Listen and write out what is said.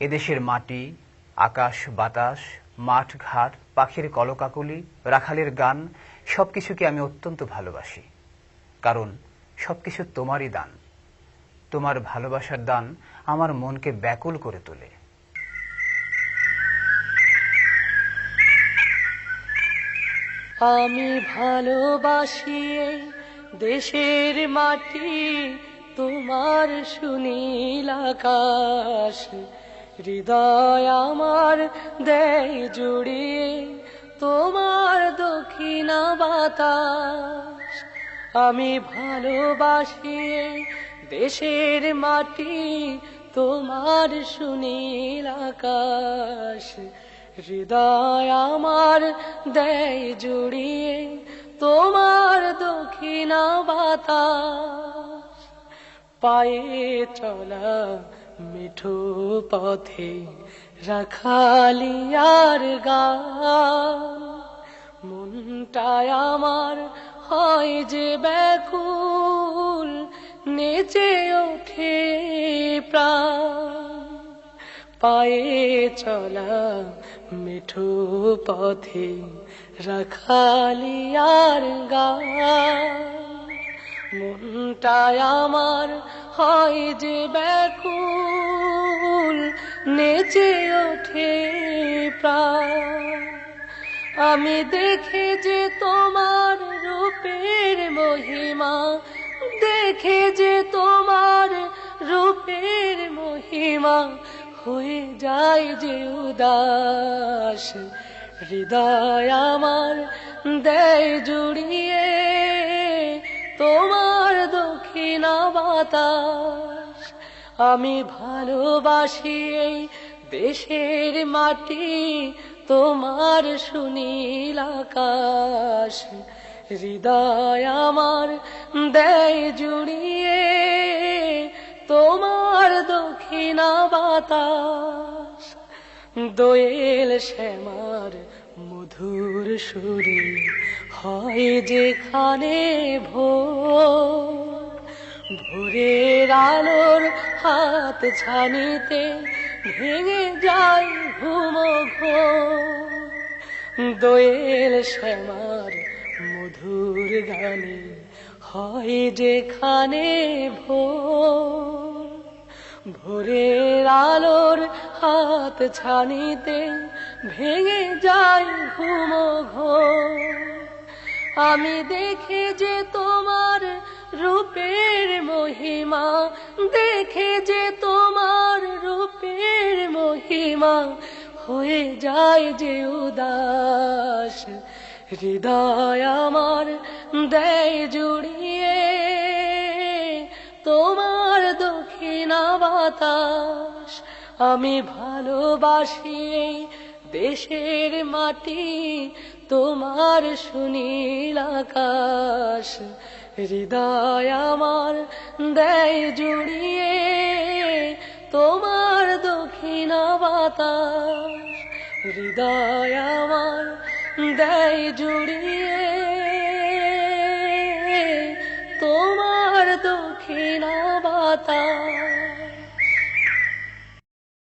এদেশের মাটি, আকাশ, বাতাস, মাঠ, ঘাট, পাখির কলকাকলি, রাখালের গান, সবকিছুকে আমি অত্যন্ত ভালোবাসি। কারণ সবকিছু তোমারই দান। তোমার ভালোবাসার দান আমার মনকে ব্যাকুল করে তোলে। আমি ভালোবাসি দেশের মাটি, তোমার সুনীল আকাশ। হৃদয় আমার দেয় জুড়িয়ে তোমার দক্ষিণা বাতাস। আমি ভালোবাসি দেশের মাটি, তোমার সুনীল আকাশ। হৃদয় আমার দেয় জুড়িয়ে তোমার দক্ষিণা বাতাস। পায়ে চলা মিঠু পথে রাখালিয়ার গান। মনটায় আমার হয় যে ব্যাকুল, নেচে ওঠে প্রাণ। পায়ে চলা মিঠু পথে রাখালিয়ার গান। মনটায় আমার হয় যে ব্যাকুল, নেচে ওঠে প্রাণ। আমি দেখে যে তোমার রূপের মহিমা, দেখে যে তোমার রূপের মহিমা, হয়ে যায় যে উদাস, হৃদয় আমার দেয় জুড়িয়ে বাতাস, আমি ভালোবাসি এই দেশের মাটি, তোমার সুনীল আকাশ। হৃদয় আমার দেয় জুড়িয়ে, তোমার দক্ষিণা বাতাস। দোয়েল শ্যামার মধুর সুরে হয় যেখানে ভোর। ভোরের আলোর হাত ছানিতে ভেঙে যায় ঘুম দোয়েল শ্যামার মধুর গানে হয় যেখানে ভোর। ভোরের আলোর হাত ছানিতে ভেঙে যায় ঘুম আমি দেখে যে তোমার রূপের মহিমা, দেখে যে তোমার রূপের মহিমা, হয়ে যায় যে উদাস, হৃদয় আমার দেয় জুড়িয়ে। তোমার দক্ষিণা বাতাস আমি ভালোবাসি দেশের মাটি, তোমার সুনীল আকাশ। হৃদয় আমার দেয় জুড়িয়ে তোমার দক্ষিণা বাতাস। হৃদয় আমার দেয় জুড়িয়ে তোমার দক্ষিণা বাতাস।